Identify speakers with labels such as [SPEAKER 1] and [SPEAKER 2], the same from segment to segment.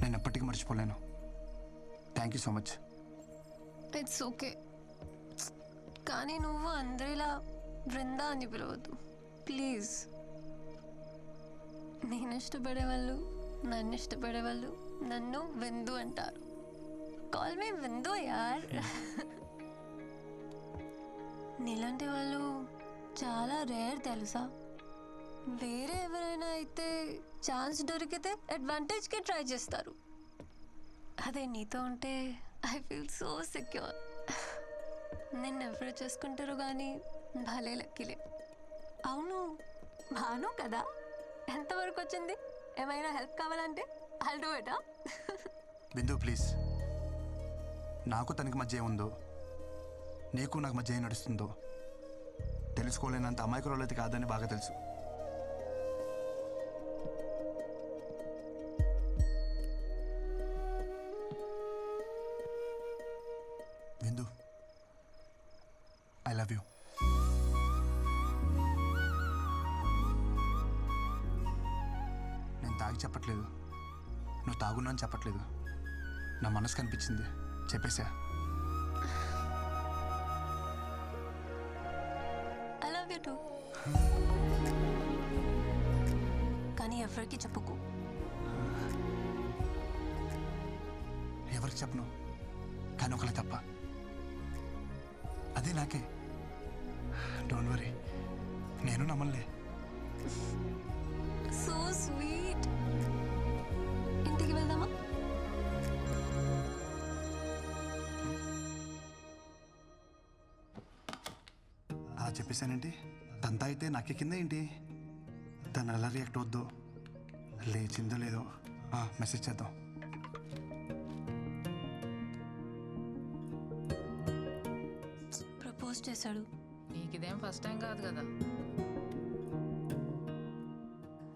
[SPEAKER 1] నేను ఎప్పటికీ మర్చిపోలేను. Thank you so much
[SPEAKER 2] it's okay కానీ నువ్వు అందరిలా బృందా అని పిలవద్దు. ప్లీజ్ నేను ఇష్టపడే వాళ్ళు నన్ను ఇష్టపడే వాళ్ళు నన్ను విందు అంటారు. కాల్ మీ విందు యార్. నీలాంటి వాళ్ళు చాలా రేర్ తెలుసా? వేరే ఎవరైనా అయితే ఛాన్స్ దొరికితే అడ్వాంటేజ్కి ట్రై చేస్తారు. అదే నీతో ఉంటే ఐ ఫీల్ సో సెక్యూర్. నిన్ను ఎవరు చేసుకుంటారు కానీ భలే లక్కీలే. అవును భాను కదా? ఎంతవరకు వచ్చింది? ఏమైనా హెల్ప్ కావాలంటే ఐల్ డూ ఇటా
[SPEAKER 1] బిందు ప్లీజ్. నాకు తనకి మధ్య ఏముందో నీకు నాకు మధ్య ఏం నడుస్తుందో తెలుసుకోలేనంత అమాయకురాలు అయితే కాదని బాగా తెలుసు. ఐ లవ్ యూ నేను తాగి చెప్పట్లేదు. నువ్వు తాగున్నా అని చెప్పట్లేదు. నా మనసు కనిపించింది. చెప్పేశా
[SPEAKER 2] ఐ లవ్ యూ టూ కానీ ఎవరికి చెప్పుకో.
[SPEAKER 1] ఎవరికి చెప్పను? కానీ ఒకళ్ళు తప్ప. అదే నాకే. డోంట్ వరీ నేను నమ్మలే.
[SPEAKER 2] సో స్వీట్ ఇంటికి వెళ్దామా?
[SPEAKER 1] అలా చెప్పేశానేంటి తంతా అయితే నాకే కింద ఏంటి? తను ఎలా రియాక్ట్ అవుద్దో లేచిందో లేదో ఆ, మెసేజ్ చేద్దాం.
[SPEAKER 2] ప్రపోజ్ చేశాడు.
[SPEAKER 3] నీకు ఇదేం ఫస్ట్ టైం కాదు కదా.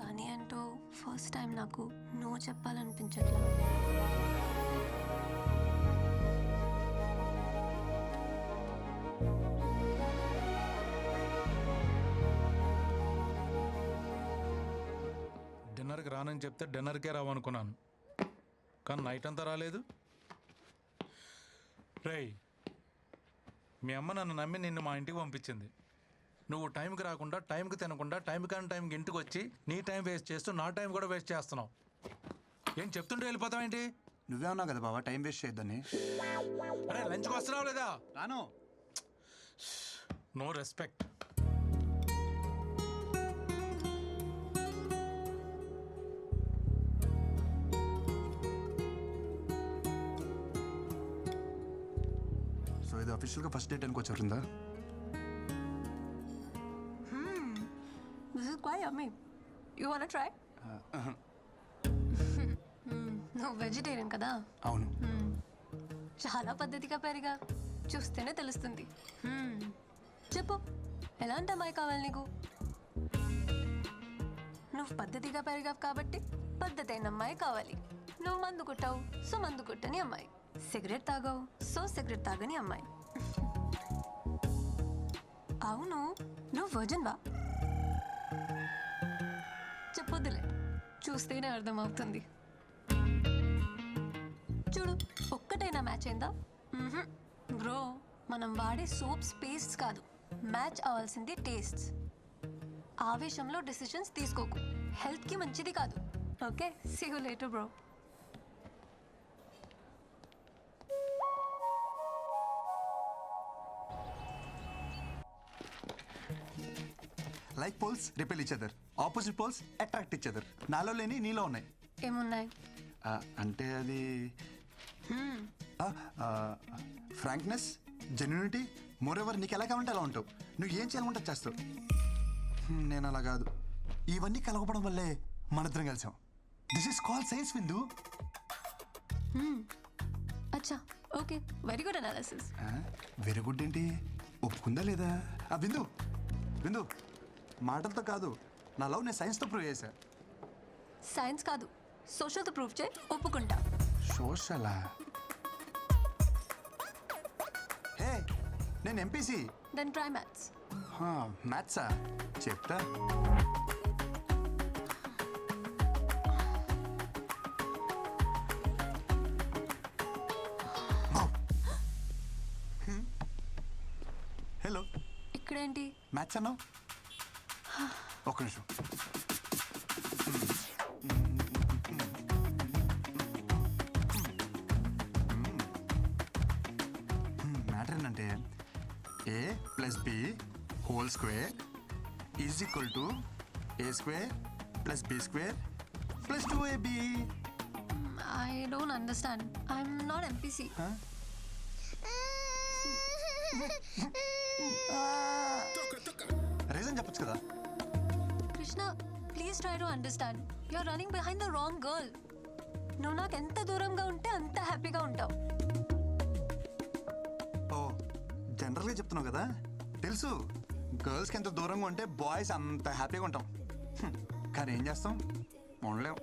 [SPEAKER 2] కానీ అంటూ ఫస్ట్ టైం నాకు నో చెప్పాలనిపించట్లా
[SPEAKER 4] డిన్నర్కి రానని చెప్తే డిన్నర్కే రావనుకున్నాను. కానీ నైట్ అంతా రాలేదు. రేయ్ మీ అమ్మ నన్ను నమ్మి నిన్ను మా ఇంటికి పంపించింది. నువ్వు టైంకి రాకుండా టైంకి తినకుండా టైం కానీ టైంకి ఇంటికి వచ్చి నీ టైం వేస్ట్ చేస్తూ నా టైం కూడా వేస్ట్ చేస్తున్నావు. ఏం చెప్తుంటే వెళ్ళిపోతావేంటి
[SPEAKER 1] నువ్వే ఉన్నావు కదా బాబా టైం వేస్ట్ చేయొద్దని.
[SPEAKER 4] అరే లంచ్కి వస్తున్నావు లేదా?
[SPEAKER 1] రాను.
[SPEAKER 4] No respect.
[SPEAKER 1] అఫీషియల్గా first date అనుకోవచ్చుందా
[SPEAKER 2] this is quite yummy you want try నువ్వు వెజిటేరియన్ కదా?
[SPEAKER 1] అవును.
[SPEAKER 2] చాలా పద్ధతిగా పెరిగా. చూస్తేనే తెలుస్తుంది. Hmm. చెప్పు. ఎలాంటి అమ్మాయి కావాలి నీకు? నువ్వు పద్ధతిగా పెరిగావు కాబట్టి పద్ధతి అయిన అమ్మాయి కావాలి. నువ్వు మందు కొట్టావు సో మందు కొట్టని అమ్మాయి. సిగరెట్ తాగావు సో సిగరెట్ తాగని అమ్మాయి. అవును. నువ్వు వర్జన్ బా చెప్పొద్దులే. చూస్తేనే అర్థమవుతుంది. చూడు ఒక్కటైనా మ్యాచ్ అయిందా? బ్రో మనం వాడే సోప్స్ పేస్ట్స్ కాదు. మ్యాచ్ అవ్వాల్సింది టేస్ట్స్ ఆవేశంలో డెసిషన్స్ తీసుకోకు. హెల్త్కి మంచిది కాదు. Okay see you later bro
[SPEAKER 1] like poles repel each other opposite poles attract each other నాలో లేని నీలో ఉన్నాయి.
[SPEAKER 2] ఏమున్నాయి?
[SPEAKER 1] అంటే అది ఫ్రాంక్నెస్ జెన్యునిటీ మోర్ ఎవర్ నీకు ఎలా కావాలంటే అలా ఉంటావు. నువ్వు ఏం చేయాలంటే చేస్తావు. నేను అలా కాదు. ఇవన్నీ కలగపడం వల్లే మనిద్దరం కలిసాం. This is call science Vindu
[SPEAKER 2] అచ్చా. Okay. Very good analysis
[SPEAKER 1] very good ఏంటి? ఒప్పుకుందా లేదా? ఆ బిందు బిందు మాటలతో కాదు నా లవ్ నేను సైన్స్తో ప్రూవ్ చేశా.
[SPEAKER 2] సైన్స్ కాదు సోషల్తో ప్రూవ్ చేయి ఒప్పుకుంటా.
[SPEAKER 1] సోషలా హే నేను ఎంపీసీ
[SPEAKER 2] దెన్ ట్రై మ్యాథ్స్
[SPEAKER 1] మ్యాథ్సా చెప్తా. Hmm?
[SPEAKER 2] హలో ఇక్కడేంటి?
[SPEAKER 1] మ్యాథ్స్ అన్నావు? ఒక్క నిమిషం. మ్యాటర్ ఏంటంటే A plus B whole square is equal to A square plus B square plus two AB
[SPEAKER 2] I don't understand I'm not MPC
[SPEAKER 1] reason చెప్పొచ్చు కదా.
[SPEAKER 2] Krishna please try to understand you are running behind the wrong girl నువ్వు నాకు ఎంత దూరంగా ఉంటే అంత హ్యాపీగా ఉంటావు.
[SPEAKER 1] ఓ జనరల్గా చెప్తున్నావు కదా? తెలుసు. గర్ల్స్కి ఎంత దూరంగా ఉంటే బాయ్స్ అంత హ్యాపీగా ఉంటాం. కానీ ఏం చేస్తాం?
[SPEAKER 3] ఉండలేము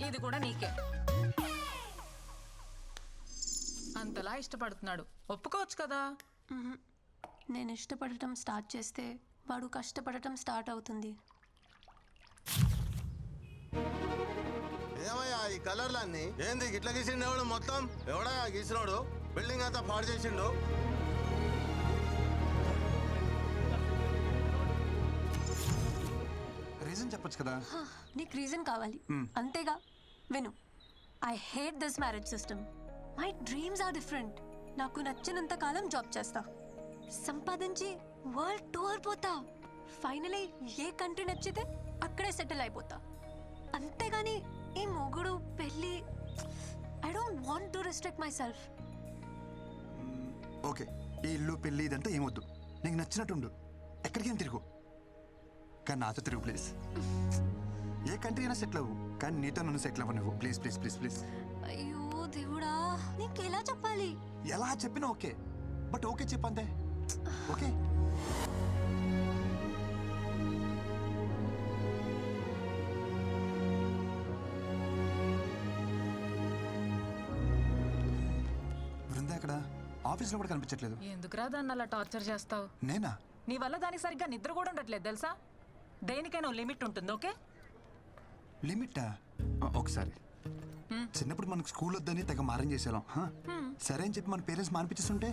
[SPEAKER 3] ఇది కూడా నీకే. అంతలా ఇష్టపడుతున్నాడు. ఒప్పుకోవచ్చు కదా?
[SPEAKER 2] నేను ఇష్టపడటం స్టార్ట్ చేస్తే వాడు కష్టపడటం స్టార్ట్ అవుతుంది.
[SPEAKER 5] ఏమయ్యా ఈ కలర్లన్నీ? ఏంది ఇట్లా గీసిండు ఎవడు మొత్తం? ఎవడా గీసినోడు? బిల్డింగ్ అంతా పాడు చేసిండు?
[SPEAKER 1] చెప్పొచ్చు కదా?
[SPEAKER 2] హ, నీకు రీజన్ కావాలి. అంతేగా విను. I hate this marriage system my dreams are different నాకు నచ్చినంత కాలం జాబ్ చేస్తా. సంపాదించి వరల్డ్ టూర్ పోతా. ఫైనలీ ఏ కంట్రీ నచ్చితే అక్కడే సెటిల్ అయిపోతా. అంతేగాని ఈ మొగుడు పెళ్ళి I don't want to restrict myself
[SPEAKER 1] okay ఈ ఇల్లు పెళ్ళి ఇదంతా ఏమొద్దు. నీకు నచ్చినట్టుండు. ఎక్కడికైనా తిరుగు. కానీ నాతో తిరుగు ప్లీజ్ ఏ కంట్రీ అయినా సెటిల్ అవ్వు. కానీ నీతో నన్ను సెటిల్ అవ్వ నువ్వు ప్లీజ్ ప్లీజ్ ప్లీజ్ ప్లీజ్
[SPEAKER 2] అయ్యో దేవుడా నీకు ఎలా చెప్పాలి?
[SPEAKER 1] ఎలా చెప్పినా ఓకే. బట్ ఓకే చెప్పంతే. ఓకే. బృందా ఇక్కడ? ఆఫీస్లో కూడా కనిపించట్లేదు.
[SPEAKER 3] ఎందుకురా దాన్ని అలా టార్చర్ చేస్తావు?
[SPEAKER 1] నేనా?
[SPEAKER 3] నీ వల్ల దానికి సరిగ్గా నిద్ర కూడా ఉండట్లేదు తెలుసా? దేనికైనా లిమిట్ ఉంటుంది ఓకే?
[SPEAKER 1] లిమిటా? ఒకసారి. చిన్నప్పుడు మనకు స్కూల్ వద్దని తెగ మారం హా? సరే అని చెప్పి మన పేరెంట్స్ మానిపించేస్తుంటే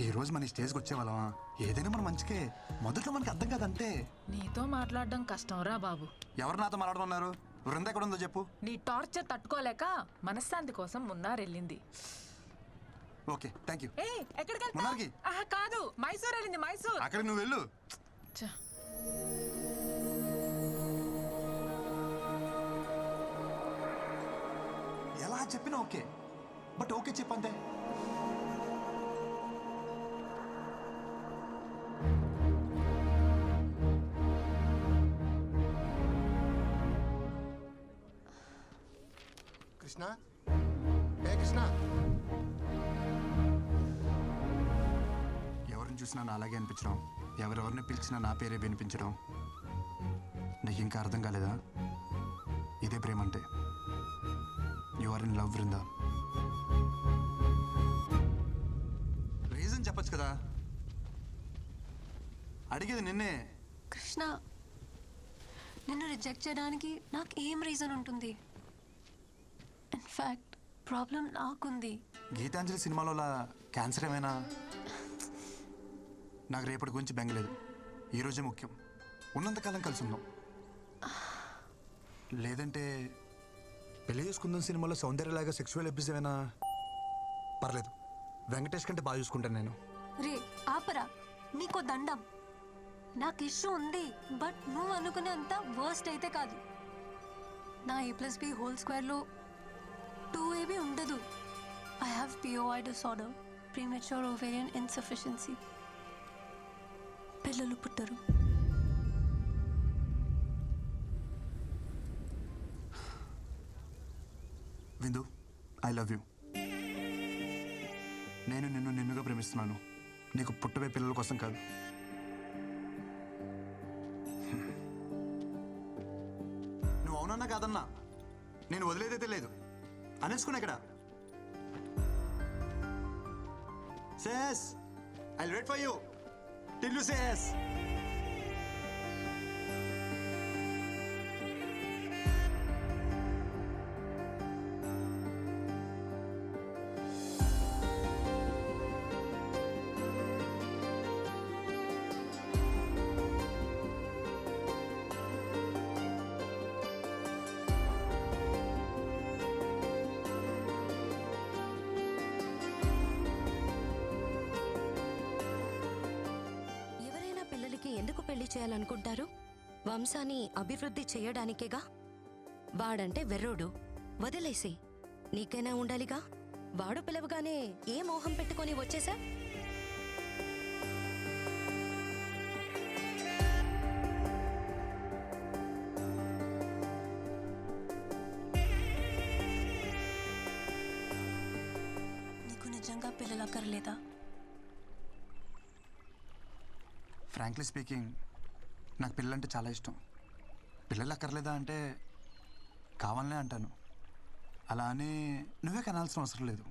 [SPEAKER 1] ఈ రోజు మన స్టేజ్కి వచ్చేవాళ్ళమా ఏదైనా మన మంచికే. మొదట్లో మనకి అర్థం కాదంతే.
[SPEAKER 3] నీతో మాట్లాడడం కష్టం రా బాబు.
[SPEAKER 1] ఎవరు నాతో మాట్లాడుతున్నారు? బృంద ఎక్కడ ఉందో చెప్పు.
[SPEAKER 3] నీ టార్చర్ తట్టుకోలేక మనశ్శాంతి కోసం మున్నారెళ్ళింది
[SPEAKER 1] ఓకే థ్యాంక్ యూ
[SPEAKER 3] ఏ ఎక్కడికి కాదు మైసూర్ వెళ్ళింది మైసూర్.
[SPEAKER 1] అక్కడ నువ్వు వెళ్ళు. ఎలా చెప్పినా ఓకే బట్ ఓకే చెప్పంతే
[SPEAKER 5] కృష్ణ ఏ కృష్ణ
[SPEAKER 1] ఎవరిని చూసినా నా అలాగే అనిపించడం ఎవరెవరిని పిలిచినా నా పేరే వినిపించడం నీకు ఇంకా అర్థం కాలేదా? ఇదే ప్రేమ అంటే you are in love Brinda reason చెప్పొచ్చు కదా. అడిగేది నిన్నే.
[SPEAKER 2] కృష్ణ నిన్ను రిజెక్ట్ చేయడానికి నాకు ఏం రీజన్ ఉంటుంది? ఇన్ఫ్యాక్ట్ ప్రాబ్లం నాకుంది.
[SPEAKER 1] గీతాంజలి సినిమాలో క్యాన్సర్ ఏమైనా? నాకు రేపటి గురించి బెంగలేదు ఈరోజే ముఖ్యం. ఉన్నంతకాలం కలిసి ఉందాం లేదంటే పెళ్ళి చేసుకుందాం సినిమాలో సౌందర్యలాగా సెక్సువల్ ఎపిసోడ్ అయినా పర్లేదు. వెంకటేష్ కంటే బాగా చూసుకుంటాను నేను.
[SPEAKER 2] రే ఆపరా. నీకో దండం. నాకు ఇష్యూ ఉంది బట్ నువ్వు అనుకునే అంత వర్స్ట్ అయితే కాదు. నా ఏ ప్లస్ బి హోల్ స్క్వేర్లో టూ ఏబీ ఉండదు. I have POI disorder premature ovarian insufficiency పిల్లలు పుట్టరు.
[SPEAKER 1] విందు ఐ లవ్ యూ నేను నిన్ను నిన్నుగా ప్రేమిస్తున్నాను. నీకు పుట్టబే పిల్లల కోసం కాదు. నువ్వు అవునన్నా కాదన్నా. నేను వదిలేదే తెలియదు. అనేసుకున్నా ఇక్కడ. Says I wait for you till you says
[SPEAKER 6] పెళ్ళి చేయాలనుకుంటారు? వంశాన్ని అభివృద్ధి చేయడానికేగా? వాడంటే వెర్రోడు. వదిలేసి. నీకైనా ఉండాలిగా? వాడు పిలవగానే ఏ మోహం పెట్టుకొని వచ్చేసా
[SPEAKER 2] నీకు నిజంగా పిల్లలు
[SPEAKER 1] ఫ్రాంక్లీ స్పీకింగ్ నాకు పిల్లలంటే చాలా ఇష్టం. పిల్లలు అక్కర్లేదా అంటే కావాలనే అంటాను. అలా అని నువ్వే కనాల్సిన అవసరం లేదు.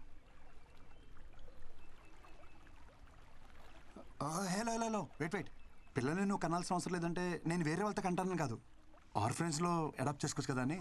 [SPEAKER 1] Hello hello hello wait wait. పిల్లల్ని నువ్వు కనాల్సిన అవసరం లేదంటే నేను వేరే వాళ్ళతో కంటాను కాదు. ఆర్ఫరెన్స్లో అడాప్ట్ చేసుకోవచ్చు కదా అని.